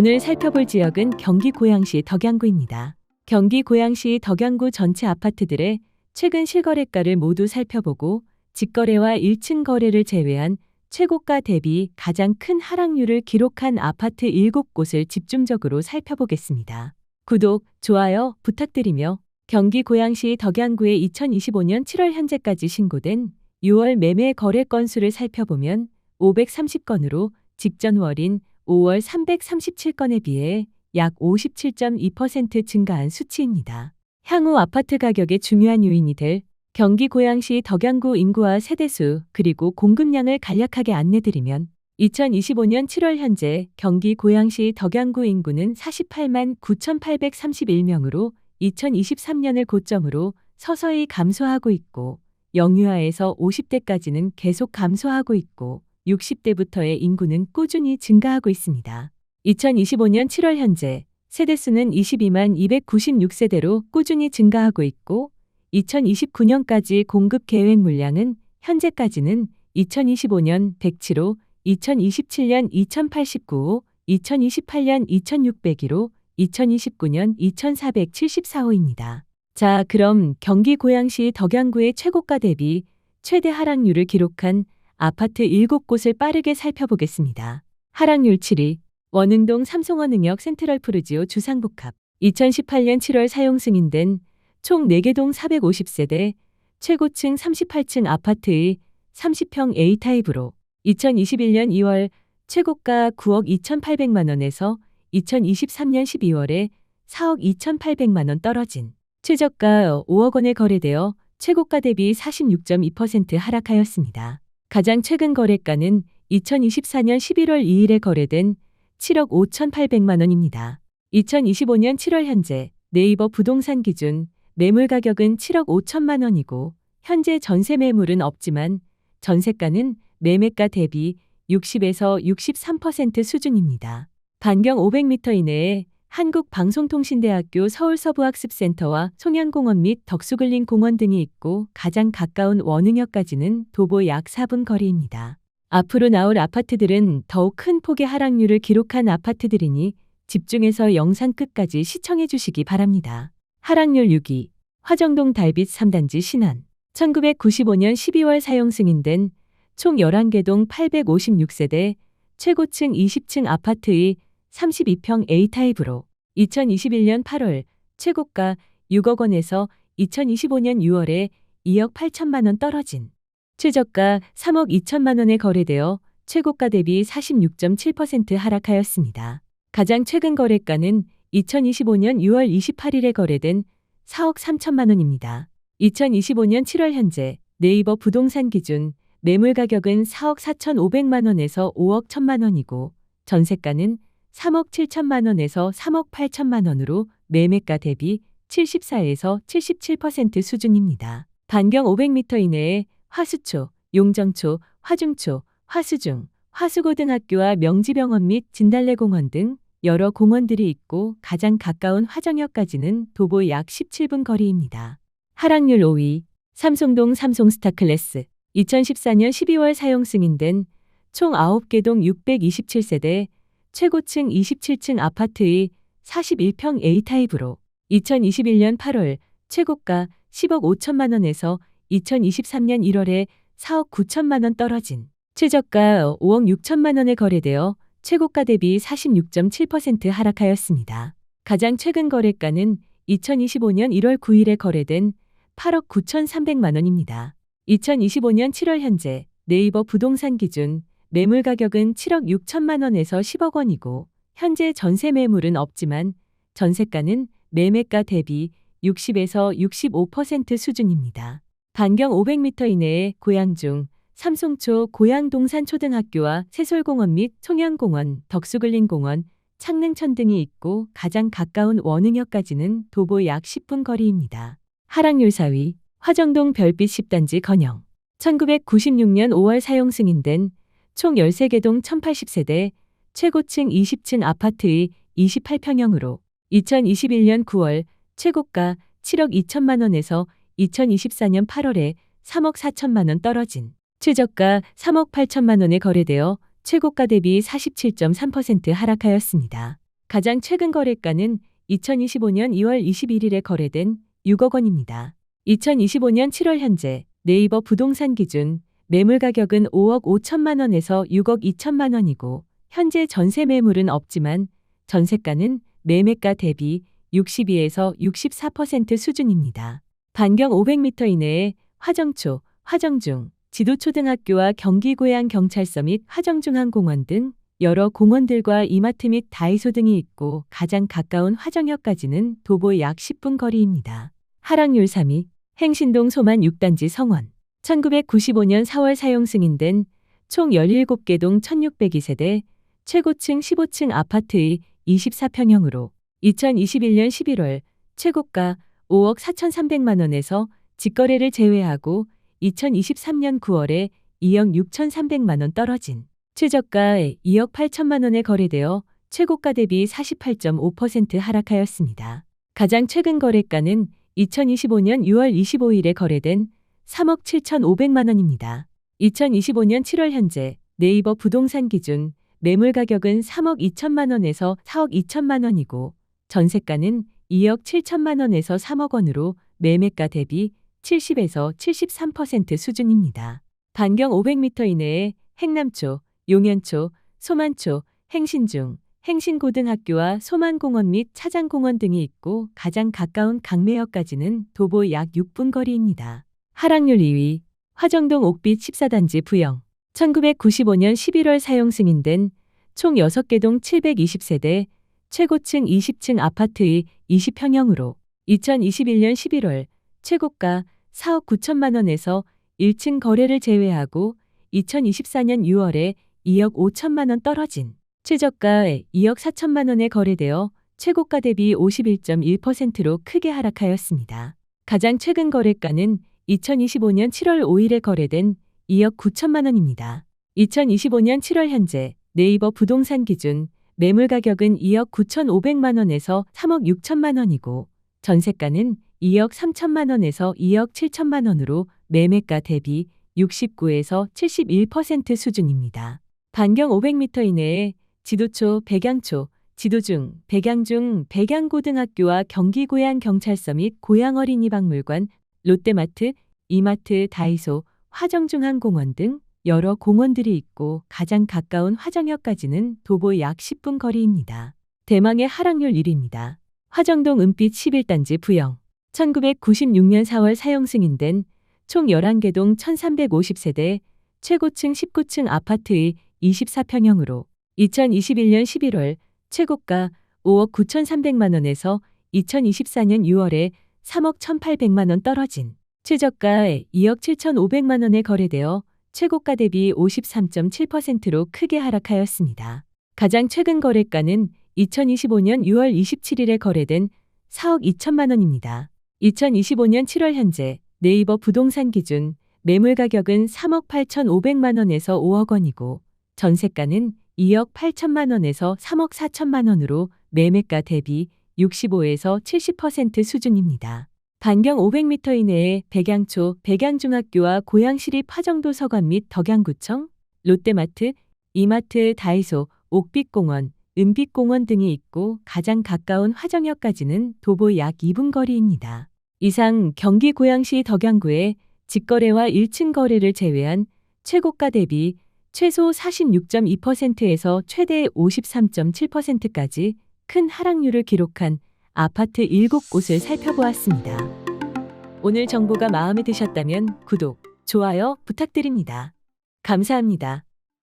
오늘 살펴볼 지역은 경기 고양시 덕양구입니다. 경기 고양시 덕양구 전체 아파트들의 최근 실거래가를 모두 살펴보고 직거래와 1층 거래를 제외한 최고가 대비 가장 큰 하락률을 기록한 아파트 7곳을 집중적으로 살펴보겠습니다. 구독, 좋아요 부탁드리며 경기 고양시 덕양구의 2025년 7월 현재까지 신고된 6월 매매 거래 건수를 살펴보면 530건으로 직전월인 5월 337건에 비해 약 57.2% 증가한 수치입니다. 향후 아파트 가격의 중요한 요인이 될 경기 고양시 덕양구 인구와 세대수 그리고 공급량을 간략하게 안내드리면 2025년 7월 현재 경기 고양시 덕양구 인구는 48만 9,831명으로 2023년을 고점으로 서서히 감소하고 있고 영유아에서 50대까지는 계속 감소하고 있고 60대부터의 인구는 꾸준히 증가하고 있습니다. 2025년 7월 현재 세대수는 22만 296세대로 꾸준히 증가하고 있고 2029년까지 공급 계획 물량은 현재까지는 2025년 107호, 2027년 2089호, 2028년 2601호, 2029년 2474호입니다. 자, 그럼 경기 고양시 덕양구의 최고가 대비 최대 하락률을 기록한 아파트 7곳을 빠르게 살펴보겠습니다. 하락률 7위 원흥동 삼성원흥역 센트럴 푸르지오 주상복합 2018년 7월 사용 승인된 총 4개 동 450세대 최고층 38층 아파트의 30평 A타입으로 2021년 2월 최고가 9억 2,800만 원에서 2023년 12월에 4억 2,800만 원 떨어진 최저가 5억 원에 거래되어 최고가 대비 46.2% 하락하였습니다. 가장 최근 거래가는 2024년 11월 2일에 거래된 7억 5,800만 원입니다. 2025년 7월 현재 네이버 부동산 기준 매물 가격은 7억 5천만 원이고 현재 전세 매물은 없지만 전세가는 매매가 대비 60에서 63% 수준입니다. 반경 500m 이내에 한국방송통신대학교 서울서부학습센터와 송양공원 및 덕수글린 공원 등이 있고 가장 가까운 원흥역까지는 도보 약 4분 거리입니다. 앞으로 나올 아파트들은 더욱 큰 폭의 하락률을 기록한 아파트들이니 집중해서 영상 끝까지 시청해 주시기 바랍니다. 하락률 6위 화정동 달빛 3단지 신안 1995년 12월 사용 승인된 총 11개 동 856세대 최고층 20층 아파트의 32평 A타입으로 2021년 8월 최고가 6억 원에서 2025년 6월에 2억 8천만 원 떨어진 최저가 3억 2천만 원에 거래되어 최고가 대비 46.7% 하락하였습니다. 가장 최근 거래가는 2025년 6월 28일에 거래된 4억 3천만 원입니다. 2025년 7월 현재 네이버 부동산 기준 매물 가격은 4억 4천5백만 원에서 5억 1천만 원이고 전세가는 3억 7천만 원에서 3억 8천만 원으로 매매가 대비 74에서 77% 수준입니다. 반경 500m 이내에 화수초, 용정초, 화중초, 화수중, 화수고등학교와 명지병원 및 진달래공원 등 여러 공원들이 있고 가장 가까운 화정역까지는 도보 약 17분 거리입니다. 하락률 5위 삼성동 삼성스타 클래스 2014년 12월 사용 승인된 총 9개 동 627세대 최고층 27층 아파트의 41평 A타입으로 2021년 8월 최고가 10억 5천만 원에서 2023년 1월에 4억 9천만 원 떨어진 최저가 5억 6천만 원에 거래되어 최고가 대비 46.7% 하락하였습니다. 가장 최근 거래가는 2025년 1월 9일에 거래된 8억 9천3백만 원입니다. 2025년 7월 현재 네이버 부동산 기준 매물 가격은 7억 6천만 원에서 10억 원이고 현재 전세 매물은 없지만 전세가는 매매가 대비 60에서 65% 수준입니다. 반경 500m 이내에 고양 중, 삼송초 고양동산초등학교와 세솔공원 및 청양공원, 덕수글린공원, 창릉천 등이 있고 가장 가까운 원흥역까지는 도보 약 10분 거리입니다. 하락률 4위 화정동 별빛 10단지 건영 1996년 5월 사용 승인된 총 13개 동 1080세대 최고층 20층 아파트의 28평형으로 2021년 9월 최고가 7억 2천만 원에서 2024년 8월에 3억 4천만 원 떨어진 최저가 3억 8천만 원에 거래되어 최고가 대비 47.3% 하락하였습니다. 가장 최근 거래가는 2025년 2월 21일에 거래된 6억 원입니다. 2025년 7월 현재 네이버 부동산 기준 매물 가격은 5억 5천만 원에서 6억 2천만 원이고 현재 전세 매물은 없지만 전세가는 매매가 대비 62에서 64% 수준입니다. 반경 500m 이내에 화정초, 화정중, 지도초등학교와 경기고양경찰서 및 화정중앙공원 등 여러 공원들과 이마트 및 다이소 등이 있고 가장 가까운 화정역까지는 도보 약 10분 거리입니다. 하락률 3위, 행신동 소만 6단지 성원. 1995년 4월 사용 승인된 총 17개 동 1602세대 최고층 15층 아파트의 24평형으로 2021년 11월 최고가 5억 4,300만 원에서 직거래를 제외하고 2023년 9월에 2억 6,300만 원 떨어진 최저가 2억 8천만 원에 거래되어 최고가 대비 48.5% 하락하였습니다. 가장 최근 거래가는 2025년 6월 25일에 거래된 3억 7,500만 원입니다. 2025년 7월 현재 네이버 부동산 기준 매물 가격은 3억 2천만 원에서 4억 2천만 원이고 전세가는 2억 7천만 원에서 3억 원으로 매매가 대비 70에서 73% 수준입니다. 반경 500m 이내에 행남초, 용현초, 소만초, 행신중, 행신고등학교와 소만공원 및 차장공원 등이 있고 가장 가까운 강매역까지는 도보 약 6분 거리입니다. 하락률 2위, 화정동 옥빛 14단지 부영. 1995년 11월 사용 승인된 총 6개 동 720세대 최고층 20층 아파트의 20평형으로 2021년 11월 최고가 4억 9천만 원에서 1층 거래를 제외하고 2024년 6월에 2억 5천만 원 떨어진 최저가 2억 4천만 원에 거래되어 최고가 대비 51.1%로 크게 하락하였습니다. 가장 최근 거래가는 2025년 7월 5일에 거래된 2억 9천만 원입니다. 2025년 7월 현재 네이버 부동산 기준 매물 가격은 2억 9천5백만 원에서 3억 6천만 원이고 전세가는 2억 3천만 원에서 2억 7천만 원으로 매매가 대비 69에서 71% 수준입니다. 반경 500m 이내에 지도초, 백양초, 지도중, 백양중, 백양고등학교와 경기고양경찰서 및 고양어린이박물관, 롯데마트, 이마트, 다이소, 화정중앙공원 등 여러 공원들이 있고 가장 가까운 화정역까지는 도보 약 10분 거리입니다. 대망의 하락률 1위입니다. 화정동 은빛 11단지 부영. 1996년 4월 사용 승인된 총 11개 동 1350세대 최고층 19층 아파트의 24평형으로 2021년 11월 최고가 5억 9,300만 원에서 2024년 6월에 3억 1,800만 원 떨어진 최저가 2억 7,500만 원에 거래되어 최고가 대비 53.7%로 크게 하락하였습니다. 가장 최근 거래가는 2025년 6월 27일에 거래된 4억 2천만 원입니다. 2025년 7월 현재 네이버 부동산 기준 매물 가격은 3억 8,500만 원에서 5억 원이고 전세가는 2억 8천만 원에서 3억 4천만 원으로 매매가 대비 65에서 70% 수준입니다. 반경 500m 이내에 백양초, 백양중학교와 고양시립 화정도 서관 및 덕양구청, 롯데마트, 이마트, 다이소, 옥빛공원, 은빛공원 등이 있고 가장 가까운 화정역까지는 도보 약 2분 거리입니다. 이상 경기 고양시 덕양구의 직거래와 1층 거래를 제외한 최고가 대비 최소 46.2%에서 최대 53.7%까지 큰 하락률을 기록한 아파트 7곳을 살펴보았습니다. 오늘 정보가 마음에 드셨다면 구독, 좋아요 부탁드립니다. 감사합니다.